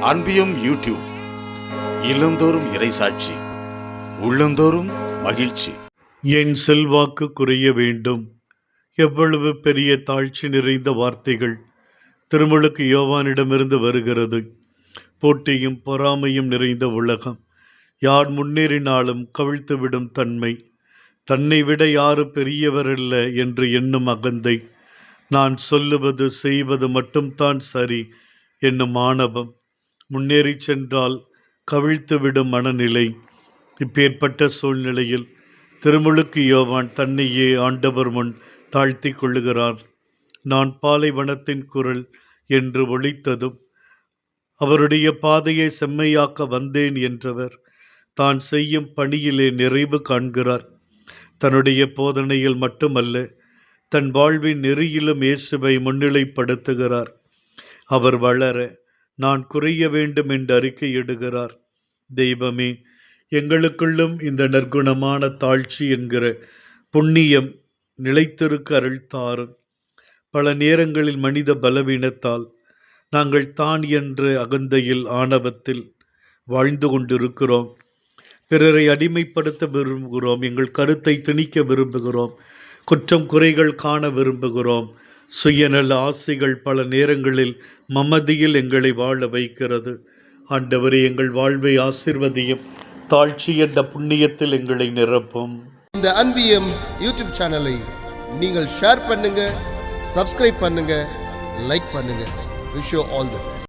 அன்பியும் YouTube இல்லந்தோறும் இறைசாட்சி உள்ளந்தோறும் மகிழ்ச்சி. என் செல்வாக்கு குறைய வேண்டும். எவ்வளவு பெரிய தாழ்ச்சி நிறைந்த வார்த்தைகள் திருமலுக்கு யோவானிடமிருந்து வருகிறது. போட்டியும் பொறாமையும் நிறைந்த உலகம். யார் முன்னேறினாலும் கவிழ்த்துவிடும் தன்மை. தன்னை விட யாரு பெரியவரல்ல என்று எண்ணும் அகந்தை. நான் சொல்லுவது செய்வது மட்டும்தான் சரி என்னும் ஆணவம். முன்னேறி சென்றால் கவிழ்த்துவிடும் மனநிலை. இப்பேற்பட்ட சூழ்நிலையில் திருமுழுக்கு யோவான் தன்னையே ஆண்டவர் முன் தாழ்த்தி கொள்ளுகிறார். நான் பாலைவனத்தின் குரல் என்று ஒழித்ததும் அவருடைய பாதையை செம்மையாக்க வந்தேன் என்றவர் தான் செய்யும் பணியிலே நிறைவு காண்கிறார். தன்னுடைய போதனையில் மட்டுமல்ல தன் வாழ்வின் நெறியிலும் இயேசுவை முன்னிலைப்படுத்துகிறார். அவர் வளர நான் குறைய வேண்டும் என்று அறிக்கையிடுகிறார் தெய்வமே எங்களுக்குள்ளும் இந்த நற்குணமான தாழ்ச்சி என்கிற புண்ணியம் நிலைத்திருக்க அருள் தாரும். பல நேரங்களில் மனித பலவீனத்தால் நாங்கள் தான் என்ற அகந்தையில் ஆணவத்தில் வாழ்ந்து கொண்டிருக்கிறோம். பிறரை அடிமைப்படுத்த விரும்புகிறோம். எங்கள் கருத்தை திணிக்க விரும்புகிறோம். குற்றம் குறைகள் காண விரும்புகிறோம். சுயநல ஆசைகள் பல நேரங்களில் மமதியில் எங்களை வாழ வைக்கிறது. ஆண்டவரே எங்கள் வாழ்வை ஆசிர்வதியும் தாழ்ச்சி என்ற புண்ணியத்தில் எங்களை நிரப்பும். இந்த அன்பியம் யூடியூப் சேனலை நீங்கள் ஷேர் பண்ணுங்க சப்ஸ்கிரைப் பண்ணுங்க லைக் பண்ணுங்க. Wish all the best